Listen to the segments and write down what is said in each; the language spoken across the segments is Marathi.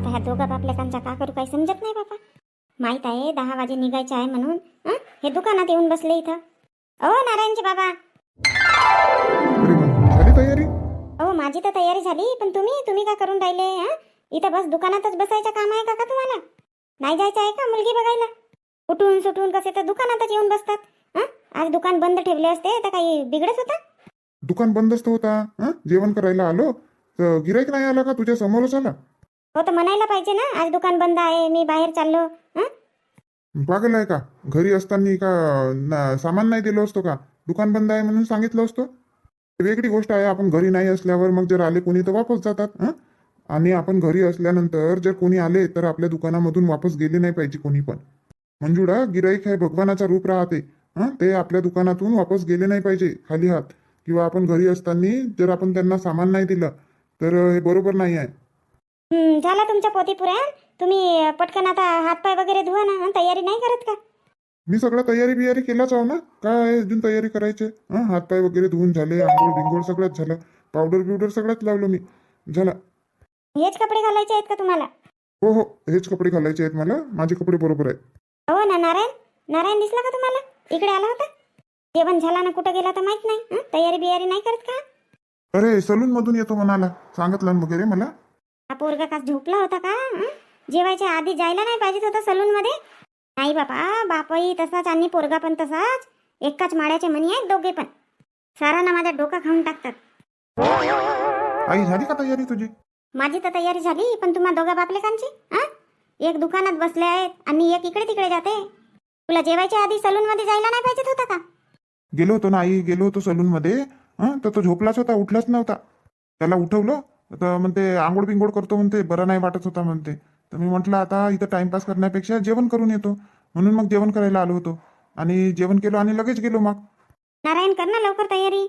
आता ह्या दोघा बापलेकांचा का करू काही समजत नाही बापा माहीत आहे दहा वाजे निघायचे आहे म्हणून हं? दुकानात येऊन बसले इथं अहो नारायणजी बाबा अरे वा झाली तयारी अहो माझी तर तयारी झाली पण तुम्ही तुम्ही का करून राहिले हं? इथं बस दुकानातच बसायचं काम आहे का का तुम्हाला नाही जायचं आहे का मुलगी बघायला उठून सुटून कसे तर दुकानातच येऊन बसतात हं? आज दुकान बंद ठेवले असते तर काही बिघडत होता दुकान बंदच तर होता हं? जेवण करायला आलो तर गिराईक नाही आला का तुझ्या समोरच आला हो तर म्हणायला पाहिजे ना आज दुकान बंद आहे मी बाहेर चाललो हं? पागल आहे का घरी असताना का ना- सामान नाही दिलं असतो का दुकान बंद आहे म्हणून सांगितलं असतो वेगळी गोष्ट आहे आपण घरी नाही असल्यावर मग जर आले कोणी तर वापस जातात हं? आणि आपण घरी असल्यानंतर जर कोणी आले तर आपल्या दुकानामधून वापस गेले नाही पाहिजे कोणी पण मंजुळा गिराईक हे भगवानाचा रूप राहते हं? ते आपल्या दुकानातून वापस गेले नाही पाहिजे खाली हात किंवा आपण घरी असताना जर आपण त्यांना सामान नाही दिलं तर हे बरोबर नाही आहे झाला तुमच्या पोती पुऱ्या तुम्ही पटकन आता हातपाय वगैरे धुवा ना? तयारी नाही करत का? मी सगळं तयारी बियारी केलाच आहो ना. काय अजून तयारी करायची? हां हातपाय वगैरे धुवून झाले आंघोळ बिंघोळ सगळंच झालं. पावडर बिवडर सगळंच लावलं मी. झालं. हेच कपडे घालायचे आहेत का तुम्हाला? हो हो हेच कपडे घालायचे आहेत मला. माझे कपडे बरोबर आहेत. हो ना नारायण? नारायण दिसला का तुम्हाला? इकडे आला होता? जेवण झाला ना कुठं गेला तर माहीत नाही हं? तयारी बियारी नाही करत का? अरे सलून मधून येतो म्हणाला. सांगितलं ना वगैरे मला. हा पोरगा का झोपला होता का? जेवायच्या आधी जायला नाही पाहिजे होता सलून मध्ये नाही बापा बापही तसाच आणि पोरगा पण तसाच. एकाच माळ्याचे मणी आहेत दोघे पण. सारा ना माझा डोका खाऊन टाकतात. आई झाली का तयारी तुझी? माझी तर तयारी झाली पण तुम्हा दोघा बापलेकांची? हा? एक दुकानात बसले आहेत आणि एक इकडे तिकडे जाते. तुला जेवायच्या आधी सलून मध्ये जायला नाही पाहिजे होता का? गेलो होतो ना आई गेलो होतो सलून मध्ये हं? तर तो झोपलाच होता उठलाच नव्हता. त्याला उठवलं तर म्हणते आंघोळ बिंघोळ करतो म्हणते बरं नाही वाटत होता म्हणते. तर मी म्हटलं आता इथं टाइमपास करण्यापेक्षा जेवण करून येतो. म्हणून मग जेवण करायला आलो होतो. आणि जेवण केलं आणि लगेच गेलो मग. नारायण कर ना लवकर तयारी.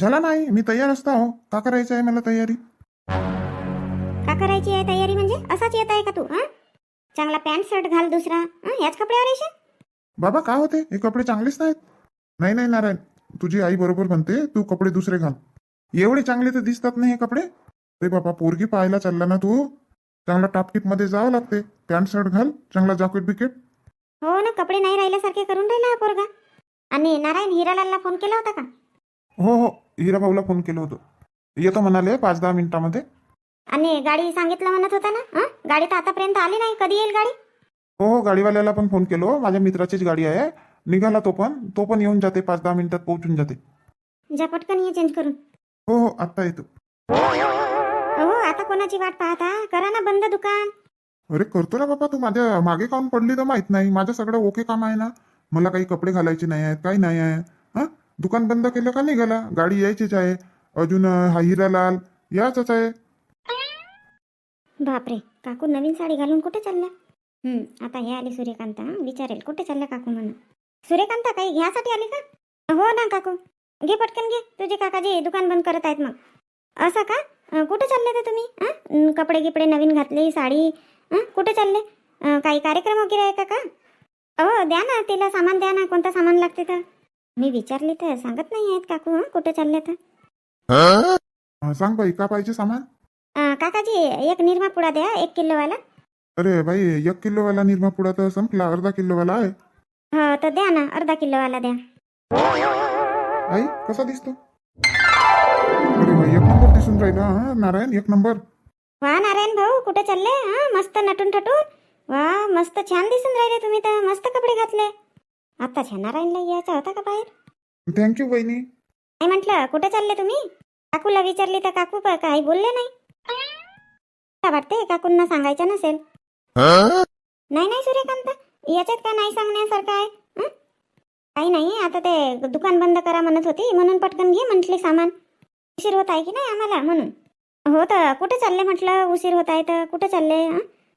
झाला नाही मी तयार असता हो का करायचं आहे मला तयारी? का करायची आहे तयारी म्हणजे? असाच येत आहे का तू हा? चांगला पॅन्ट शर्ट घाल दुसरा हं? याच कपड्यावर येशील बाबा काय होते? हे कपडे चांगलेच नाहीत. नाही नाही नारायण. तुझी आई बरोबर म्हणते तू कपडे दुसरे घाल. एवढे चांगले तर दिसतात नाही हे कपडे? अरे बाबा पोरगी पाहायला चालला ना तू? चांगला टापटीपमध्ये जावं लागते. पॅन्ट शर्ट घाल चांगला जॅकेट बिकेट. हो ना कपडे नाही राहिल्यासारखे करून राहिला हा पोरगा. आणि नारायण हिरालालला फोन केला होता का? हो हो हिरा भाऊला फोन केलं होतं. येतो म्हणाले पाच दहा मिनिटामध्ये. आणि गाडी सांगितलं म्हणत होता ना? हं? गाडी तर आतापर्यंत आली नाही. कधी येईल गाडी? हो हो गाडीवाल्याला पण फोन केलो. माझ्या मित्राचीच गाडी आहे. निघाला तो पण. तो पण येऊन जाते. पाच दहा मिनिटात पोहोचून जाते. जा पटकन ये चेंज करून. हो हो आत्ता येतो. आता कोणाची वाट पाहता? करा ना बंद दुकान. अरे करतो ना बाबा तू. माझ्या मागे काऊन पडली तर माहीत नाही. माझं सगळं ओके काम आहे ना. मला काही कपडे घालायचे नाही आहेत काही नाही आहे. हा? दुकान बंद केलं का निघाला? गाडी यायचीच आहे. अजून हा हिरालाल याच आहे. बापरे काकू नवीन साडी घालून कुठे चालल्या हं, आता हे आली सूर्यकांता विचारेल कुठे चालल्या काकू म्हणून? सूर्यकांता काही घ्यासाठी आली का? हो ना काकू. घे पटकन घे. तुझे काकाजी दुकान बंद करत आहेत मग. असं का? कुठे चालले तर तुम्ही? हं? कपडे गिपडे नवीन घातले साडी? हं? कुठे चालले? काही कार्यक्रम वगैरे आहे का का? हो द्या ना तिला सामान द्या ना कोणतं सामान लागते तर. मी विचारली तर सांगत नाही आहेत काकू हं? कुठे चालले तर हा, सांग बाई का पाहिजे सामान? काकाजी एक निरमा पुडा द्या एक किलोवाला. अरे बाई एक किलोवाला निरमा पुडा तर संपला अर्धा किलोवाला आहे. हो तर द्या ना अर्धा किलोवाला द्या. आई कसा दिसतो? अरे बाई एक नंबर दिसून राहिला. हा नारायण एक नंबर. वा नारायण भाऊ कुठे चालले? हा मस्त नटून टटून वा मस्त छान दिसून राहिले तुम्ही तर मस्त कपडे घातले. आता छान नारायणला यायचा होता का बाहेर? थँक्यू बहिणी नाही म्हटलं कुठे चालले तुम्ही? काकूला विचारली तर काकू प- काही बोलले नाही. काय वाटते काकूंना सांगायचं नसेल? नाही नाही सूर्यकांत याच्यात का नाही सांगण्यासारखं आहे हं? काही नाही आता ते दुकान बंद करा म्हणत होती म्हणून पटकन घे म्हटले सामान. उशीर होत आहे की नाही आम्हाला म्हणून? हो तर कुठे चालले म्हटलं उशीर होत आहे तर कुठे चालले?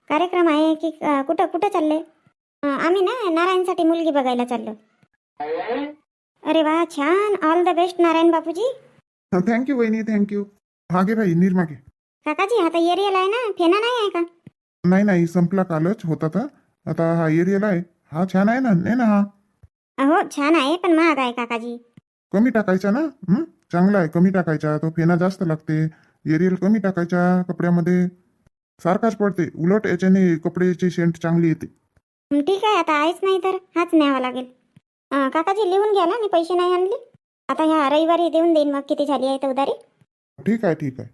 कार्यक्रम आहे की कुठं कुठं चालले? आम्ही ना नारायणसाठी मुलगी बघायला चाललो. अरे वा छान! All the best Narayan Bapuji. Thank you बहिणी थँक्यू हा घे बाई निरमा घे काकाजी आता एरियल आहे ना? फेना नाही आहे का? नाही नाही संपला कालच होता तर. आता हा एरियल आहे. हा छान आहे ना नाही ना हा? हो छान आहे पण महाग आहे काकाजी. कमी टाकायचा ना? चांगला आहे कमी टाकायचा तो फेना जास्त लागते. एरियल कमी टाकायचा कपड्यामध्ये सारखाच पडते. उलट याच्याने कपड्याची शेंट चांगली येते. ठीक आहे आता आहेच नाही तर हाच न्यावा लागेल. काकाजी लिहून घ्या ना मी पैसे नाही आणले. आता ह्या रविवारी देऊन देईन मग किती झाली आहे तर उधारी. ठीक आहे ठीक आहे.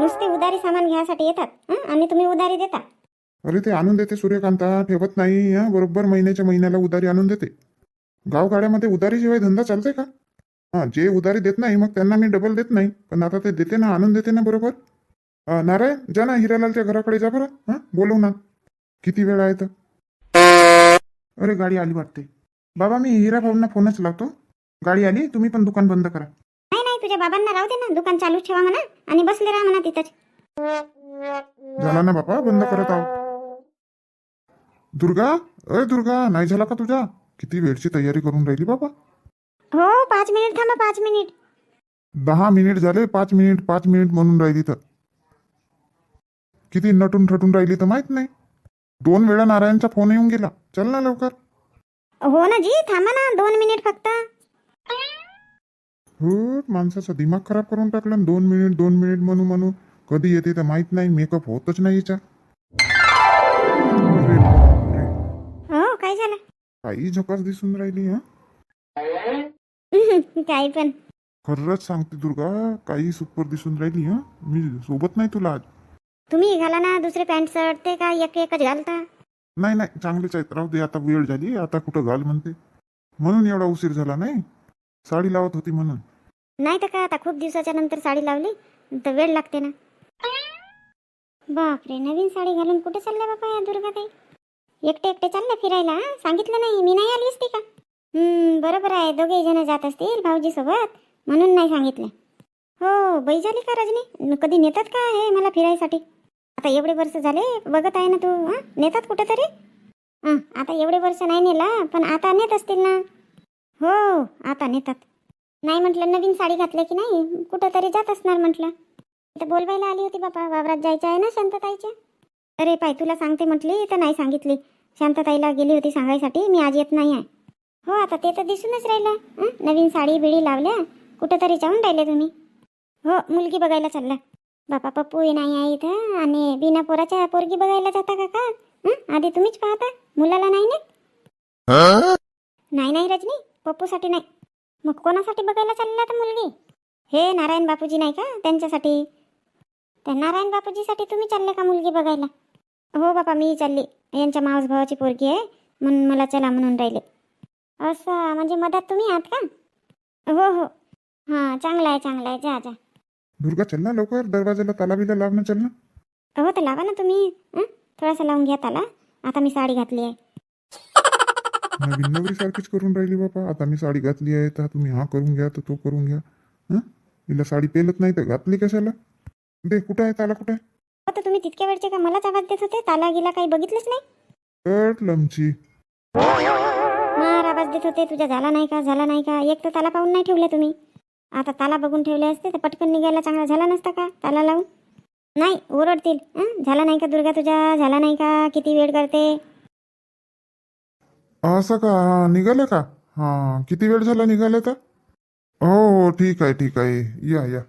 नुसते उधारी सामान घ्यायसाठी येतात? आणि तुम्ही उधारी देता. अरे ते आणून देते सूर्यकांता. ठेवत नाही बरोबर महिन्याच्या महिन्याला उधारी आणून देते. गावगाड्यामध्ये उधारीशिवाय धंदा चालते का? हा जे उधारी देत नाही मग त्यांना मी डबल देत नाही. पण आता ते देते ना आणून देते ना बरोबर? नारायण जा ना हिरालालच्या घराकडे जा बरं. हा बोलव ना. किती वेळ आहे तर? अरे गाडी आली वाटते. बाबा मी हिरा भाऊंना फोनच लावतो. गाडी आली तुम्ही पण दुकान बंद करा. नाही नाही तुझ्या बाबांना राहू दे ना. दुकान चालूच ठेवा म्हणा आणि बसले राहा म्हणा तिथंच. झाला ना बापा बंद करत आहो. दुर्गा? अय दुर्गा नाही झाला का तुझ्या किती वेळची तयारी करून राहिली बाबा? हो पाच मिनिट थांबा पाच मिनिट. दहा मिनिट झाले पाच मिनिट पाच मिनिट म्हणून राहिली तर. किती नटून ठटून राहिली तर माहीत नाही. दोन वेळा नारायणचा फोन येऊन गेला. चल ना लवकर. हो ना जी थांबा ना दोन मिनिट फक्त. हो माणसाचा दिमाग खराब करून टाकला न दोन मिनिट दोन मिनिट म्हणू म्हणू कधी येते तर माहीत नाही मेकअप होतच नाही हिचा काही झकास दिसून राहिली हा? काही पण. खरंच सांगते दुर्गा काही सुपर दिसून राहिली हा? मी सोबत नाही तुला आज. तुम्ही घाला ना दुसरे पॅन्ट शर्ट ते काय एक एकच घालता? नाही नाही चांगलेच आहेत. राहू दे आता वेळ झाली आता कुठं घाल म्हणते. म्हणून एवढा उशीर झाला नाही? साडी लावत होती म्हणून. नाही तर काय आता खूप दिवसाच्या नंतर साडी लावली तर वेळ लागते ना. बापरे नवीन साडी घालून कुठे चालल्या बाबा या दुर्गाताई? एकटे एकटे चाललं फिरायला? सांगितलं नाही. मी नाही आली असती का? बरोबर आहे. दोघे जण जात असतील भाऊजी सोबत म्हणून नाही सांगितलं. हो बाई झाली का रजनी? कधी नेतात का हे मला फिरायसाठी? आता एवढे वर्ष झाले बघत आहे ना तू हां? नेतात कुठं तरी आता एवढे वर्ष नाही नेला पण आता नेत असतील ना? हो आता नेतात. नाही म्हटलं नवीन साडी घातली की नाही? कुठं तरी जात असणार म्हटलं. तर बोलवायला आली होती बापा. वावरात जायचं आहे ना शांतताईच्या? अरे पाय तुला सांगते म्हटली तर नाही सांगितली. शांतताईला गेली होती सांगायसाठी मी आज येत नाही आहे. हो आता ते तर दिसूनच राहिलं. नवीन साडी बिडी लावल्या कुठंतरी जाऊन राहिले तुम्ही. हो मुलगी बघायला चालला. बापा पप्पू हे नाही आहे इथं आणि बिना पोराच्या पोरगी बघायला जाता का का? आधी तुम्हीच पाहता मुलाला नाही नेत? नाही नाही रजनी पप्पूसाठी नाही. मग कोणासाठी बघायला चालला तर मुलगी? हे नारायण बापूजी नाही का त्यांच्यासाठी? त्या नारायण बापूजीसाठी तुम्ही चालले का मुलगी बघायला? हो बापा मी चालली. यांच्या मावस भावाची पोरगी आहे म्हणून मला चला म्हणून राहिले. असं म्हणजे मधात तुम्ही आहात का? हो हो. हां चांगलं आहे चांगलं आहे. जा जा. दुर्गा चल ना लवकर. दरवाजाला ताला बिला लाव ना चल ना. हो तर लावा ना तुम्ही. हं? थोडासा लावून घ्या त्याला आता मी साडी घातली आहे. नवीन नवरी सारखीच करून राहिली बापा. आता मी साडी घातली आहे तर तुम्ही हा करून घ्या तर तो करून घ्या. हं? हिला साडी पेलत नाही तर घातली कशाला? दे कुठं आहे ताला कुठं आहे? तर तुम्ही तितक्या वेळचे का मलाच आवाज देत होते? ताला गिला काही बघितलंच नाही? लमची. मार आवाज देत होते तुझ्या झाला नाही का झाला नाही का? एक तर ताला पाहून नाही ठेवले तुम्ही. आता ताला बघून ठेवले असते तर पटकन निघायला चांगला झाला नसता का? ताला लावून? नाही ओरडतील. हं? झाला नाही का दुर्गा तुझ्या? झाला नाही का? किती वेळ करते? असं का? हा, निघाले का? हा किती वेळ झाला निघाले तर? हो हो ठीक आहे ठीक आहे. या या.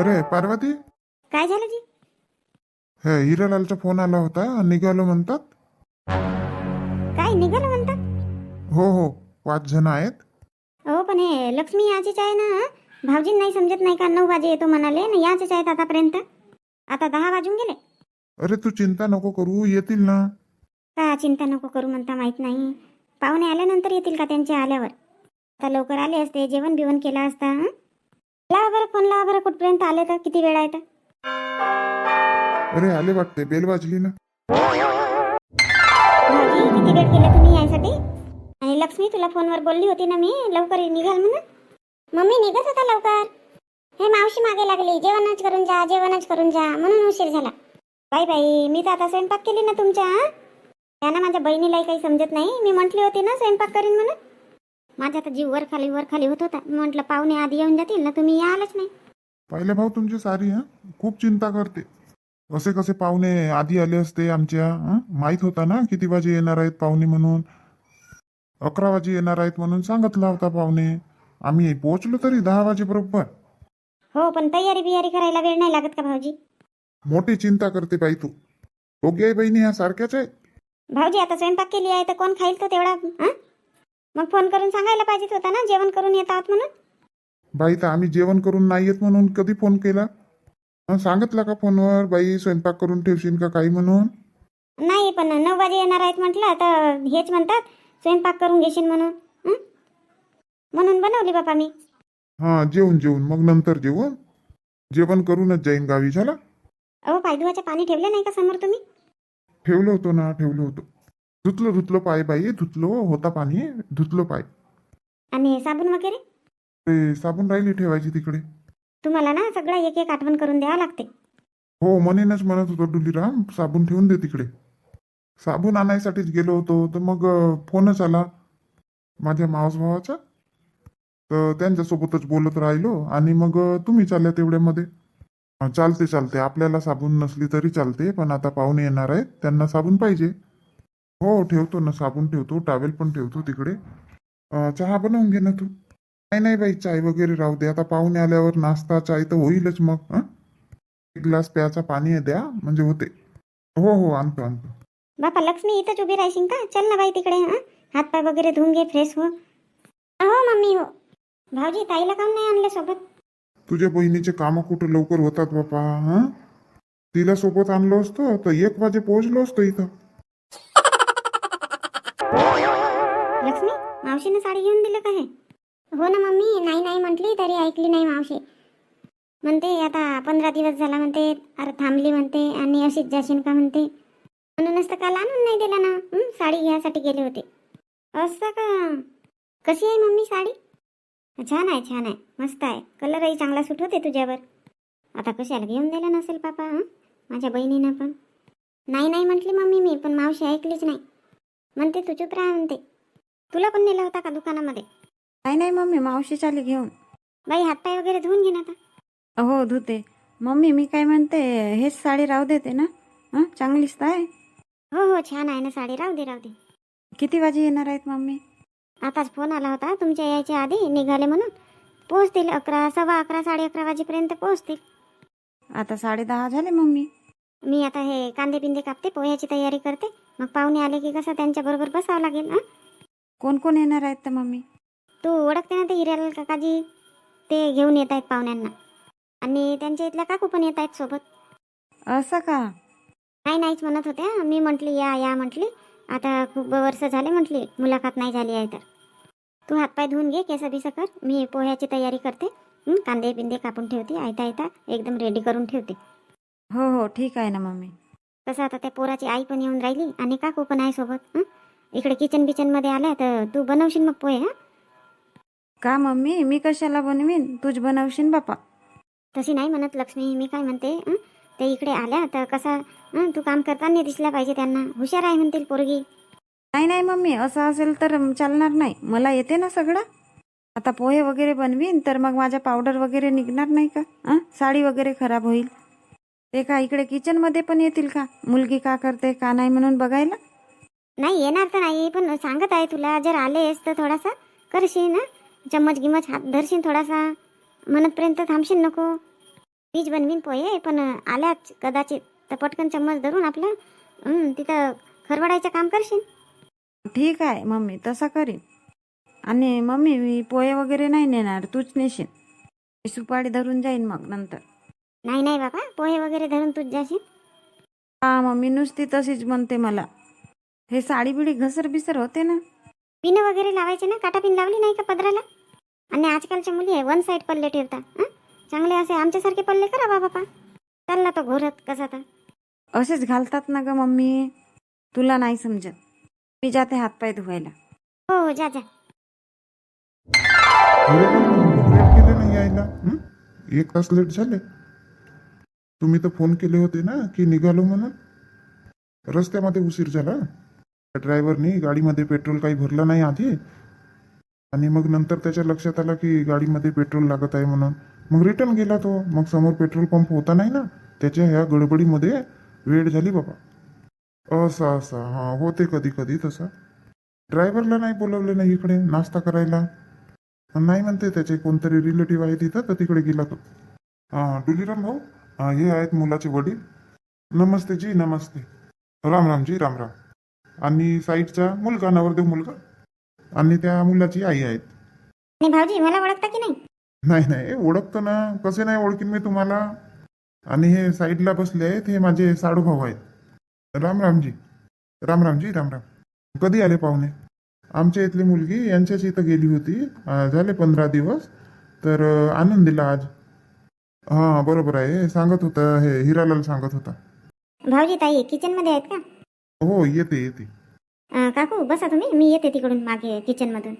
अरे पार्वती? काय झालं जी? हे हिरालालचा फोन आला होता. निघालो म्हणतात. काय निघालं म्हणतात? हो हो पाच जण आहेत. हो पण हे लक्ष्मी याचीच आहे ना? भाऊजींना नाही समजत नाही का नऊ वाजे येतो म्हणाले ना याचेच आहेत आतापर्यंत. आता दहा वाजून गेले. अरे तू चिंता नको करू येतील ना. का चिंता नको करू म्हणता माहीत नाही. पाहुणे आल्यानंतर येतील का त्यांच्या आल्यावर? आता लवकर आले असते जेवण बिवण केलं असता हं? लावा बरं फोन लावा बरं कुठपर्यंत आले तर किती वेळ आहे तर? अरे आले वाटते. बेल वाजली ना. किती वेळ केला तुम्ही यायसाठी आणि लक्ष्मी तुला फोनवर बोलली होती ना मी. लवकर निघाल म्हणून. मम्मी निघत होता लवकर. हे मावशी मागे लागली. जेवणच करून जा जेवणच करून जा. म्हणून उशीर झाला. बाई बाई मी तर आता स्वयंपाक केली ना तुमच्या त्यांना माझ्या बहिणीलाही काही समजत नाही. मी म्हटली होती ना स्वयंपाक करीन म्हणून. माझा आता जीव वर खाली वर खाली होत होता. म्हटलं पाहुणे आधी येऊन जातील ना तुम्ही यालच नाही. पाहिले भाऊ तुमची सारी हा? खूप चिंता करते. कसे कसे पाहुणे आधी आले असते आमच्या हं? माहीत होता ना किती वाजे येणार आहेत पाहुणे म्हणून? अकरा वाजे येणार आहेत म्हणून सांगितला होता पाहुणे. आम्ही पोहोचलो तरी दहा वाजे बरोबर. हो पण तयारी बियारी करायला वेळ नाही लागत का भाऊजी? मोठी चिंता करते बाई तू. दोघे बहिणी ह्या सारख्याच आहे भाऊजी आता स्वयंपाक केली आहे तर कोण खाईल तो तेवढा हं? मग फोन करून सांगायला पाहिजेत होता ना जेवण करून येत आहोत म्हणून? बाई तर आम्ही जेवण करून नाही येत म्हणून कधी फोन केला? सांगितलं का फोनवर बाई स्वयंपाक करून ठेवशील का काही म्हणून? नाही पण नऊ वाजे येणार आहेत म्हटलं तर हेच म्हणतात स्वयंपाक करून घेशील म्हणून. हं? म्हणून बनवली बापा मी. हा जेवून जेवून. मग नंतर जेवून जेवण करूनच जाईन गावी झाला? अहो पायधुवाचे पाणी ठेवले नाही का समोर तुम्ही? ठेवलं होतं ना ठेवलं होतं. धुतलं धुतलं पाय बाई धुतलं होता पाणी धुतलं पाय. आणि साबण वगैरे? ते साबण राहिली ठेवायची तिकडे. तुम्हाला ना सगळं एक एक आठवण करून द्यावं लागते. हो म्हणेनच म्हणत होतो डुलीराम साबण ठेवून दे तिकडे. साबण आणायसाठीच गेलो होतो तर मग फोनच आला. माझ्या मावस भावाचा. तर त्यांच्यासोबतच बोलत राहिलो आणि मग तुम्ही चालल्या तेवढ्यामध्ये. चालते चालते. आपल्याला साबण नसली तरी चालते पण आता पाहुणे येणार आहेत त्यांना साबण पाहिजे. हो ठेवतो ना साबण ठेवतो टावेल पण ठेवतो तिकडे. चहा बनवून घे ना तू. नाही नाही बाई चाय वगैरे राहू दे. आता पाहुणे आल्यावर नाश्ता चाय तर होईलच मग हं? एक ग्लास प्यायचा पाणी द्या. म्हणजे होते. हो हो आणतो आणतो. बापा लक्ष्मी इथंच उभी राहशील का? चल ना बाई तिकडे हं? हातपाय वगैरे धुवून घे फ्रेश हो. हो मम्मी हो. भाऊजी ताईला काऊन नाही आणले सोबत? तुझ्या बहिणीचे कामं कुठं लवकर होतात बापा हा? तिला सोबत आणलो असतो तर एक वाजे पोहोचलो असतो इथं. लक्ष्मी मावशीने साडी घेऊन दिलं का हे? हो ना मम्मी नाही नाही म्हटली तरी ऐकली नाही मावशी. म्हणते आता पंधरा दिवस झाला म्हणते अरे थांबली म्हणते आणि अशीच जाशील का म्हणते. म्हणूनच तर काल आणून नाही दिला ना. साडी घ्यायसाठी गेले होते. असं का? कशी आहे मम्मी साडी? छान आहे छान आहे. मस्त आहे. कलरही चांगला सूट होते तुझ्यावर. आता कशाला घेऊन दिला नसेल पापा हं? माझ्या बहिणीनं पण. नाही नाही म्हटली मम्मी मी पण मावशी ऐकलीच नाही. म्हणते तू चुप राहा म्हणते. तुला पण नेला होता का दुकानामध्ये? नाही नाही मम्मी मावशी चाली घेऊन. बाई हातपाय वगैरे धुवून घे ना आता. हो धुते. मम्मी मी काय म्हणते हेच साडी राहू देते ना? हां चांगलीच तर आहे? हो हो छान आहे ना साडी. राहू दे राहू दे. किती वाजे येणार आहेत मम्मी? आताच फोन आला होता तुमच्या यायच्या आधी निघाले म्हणून. पोहोचतील अकरा सव्वा अकरा साडे अकरा वाजेपर्यंत पोहोचतील. आता साडे दहा झाले मम्मी. मी आता हे कांदे पिंदे कापते पोह्याची तयारी करते. मग पाहुणे आले की कसं त्यांच्याबरोबर बसावं लागेल हं? कोण कोण येणार आहेत तर मम्मी? तू ओळखते ना ते हिरालाल काकाजी? ते घेऊन येत आहेत पाहुण्यांना. आणि त्यांच्या इथल्या काकू पण येत आहेत सोबत. असं का? नाही नाहीच म्हणत होत्या मी म्हटली या या म्हटली. आता खूप वर्ष झाले म्हटली मुलाखत नाही झाली आहे तर. तू हातपाय धुवून घे केस बिस कर. मी पोह्याची तयारी करते. हं, कांदे बिंदे कापून ठेवते. आयता आयता एकदम रेडी करून ठेवते. हो हो ठीक आहे ना मम्मी. तसं आता त्या पोराची आई पण येऊन राहिली आणि काकू पण आहे सोबत. हं? इकडे किचन बिचनमध्ये आल्या तर तू बनवशील मग पोहे हा? का मम्मी? मी कशाला बनवीन? तूच बनवशील बापा. तशी नाही म्हणत लक्ष्मी. मी काय म्हणते? ते इकडे आल्या तर कसा तू काम करताना दिसल्या पाहिजे त्यांना. हुशार आहे म्हणतील पोरगी. नाही नाही मम्मी. असं असेल तर चालणार नाही. मला येते ना सगळं? आता पोहे वगैरे बनवीन तर मग माझ्या पावडर वगैरे निघणार नाही का? हां? साडी वगैरे खराब होईल. ते का इकडे किचनमध्ये पण येतील का? मुलगी का करते का नाही म्हणून बघायला? नाही येणार तर नाही पण सांगत आहे तुला. जर आलेस तर थोडासा करशील ना चम्मच गिमच हात धरशील थोडासा. म्हणतपर्यंत थांबशील नको. पीच बनवीन पोहे पण आल्याच कदाचित. तर पटकन चम्मच धरून आपलं तिथं खरवडायचं काम करशील ठीक आहे मम्मी तसा करीन. आणि मम्मी मी पोहे वगैरे नाही नेणार तूच नेशील मी सुपारी धरून जाईन मग नंतर. नाही नाही बाबा पोहे वगैरे धरून तूच जाशील. हा मम्मी नुसती तशीच म्हणते मला. हे साडी बिडी घसर बिसर होते ना. पिनं वगैरे लावायचे ना? काटा पिन लावली नाही का पदराला? आणि आजकालच्या मुली वन साईड पल्ले ठेवतात हं? चांगले असे आमच्यासारखे पल्ले करा बा बापा चालला तो घोरत कसा तर. असेच घालतात ना ग मम्मी. तुला नाही समजत. मी जाते हातपाय धुवायला. हो हो जा जा. लेट केले नाही यायला? हं? एक तास लेट झाले. तुम्ही तर फोन केले होते ना की निघालो म्हणून? रस्त्यामध्ये उशीर झाला. ड्रायव्हरनी गाडीमध्ये पेट्रोल काही भरलं नाही आधी. आणि मग नंतर त्याच्या लक्षात आलं की गाडीमध्ये पेट्रोल लागत आहे म्हणून. मग रिटर्न गेला तो. मग समोर पेट्रोल पंप होता नाही ना? त्याच्या ह्या गडबडीमध्ये वेळ झाली बाबा. असं असं. हां होते कधी कधी तसं. ड्रायव्हरला नाही बोलवलं नाही इकडे? नाश्ता करायला? नाही म्हणते त्याचे. कोणतरी रिलेटिव्ह आहे तिथं तर तिकडे गेला तो. अं, डुलीराम भाऊ? हे आहेत मुलाचे वडील. नमस्ते जी नमस्ते. राम राम जी राम राम. आणि साईडचा मुलगा नवरदेव मुलगा. आणि त्या मुलाची आई आहेत. आणि भाऊजी मला ओळखता की नाही? नाही नाही ओळखतो ना. कसे नाही ओळखीन मी तुम्हाला? आणि हे साईडला बसले आहेत हे माझे साडू भाऊ आहेत. राम रामजी राम रामजी राम राम. कधी आले पाहुणे? आमच्या इथली मुलगी यांच्याच इथं गेली होती. झाले पंधरा दिवस. तर आणून दिला आज. हां बरोबर आहे. सांगत होता हे हिरालाल सांगत होता. भाऊजी ताई किचनमध्ये आहेत का? हो येते येते. अं, काकू बसा तुम्ही. मी येते तिकडून मागे किचनमधून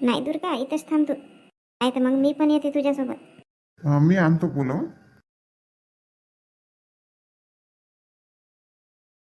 नाही दूर का? इथंच थांबतो. नाही तर मग मी पण येते तुझ्यासोबत. अं, मी आणतो बोलावून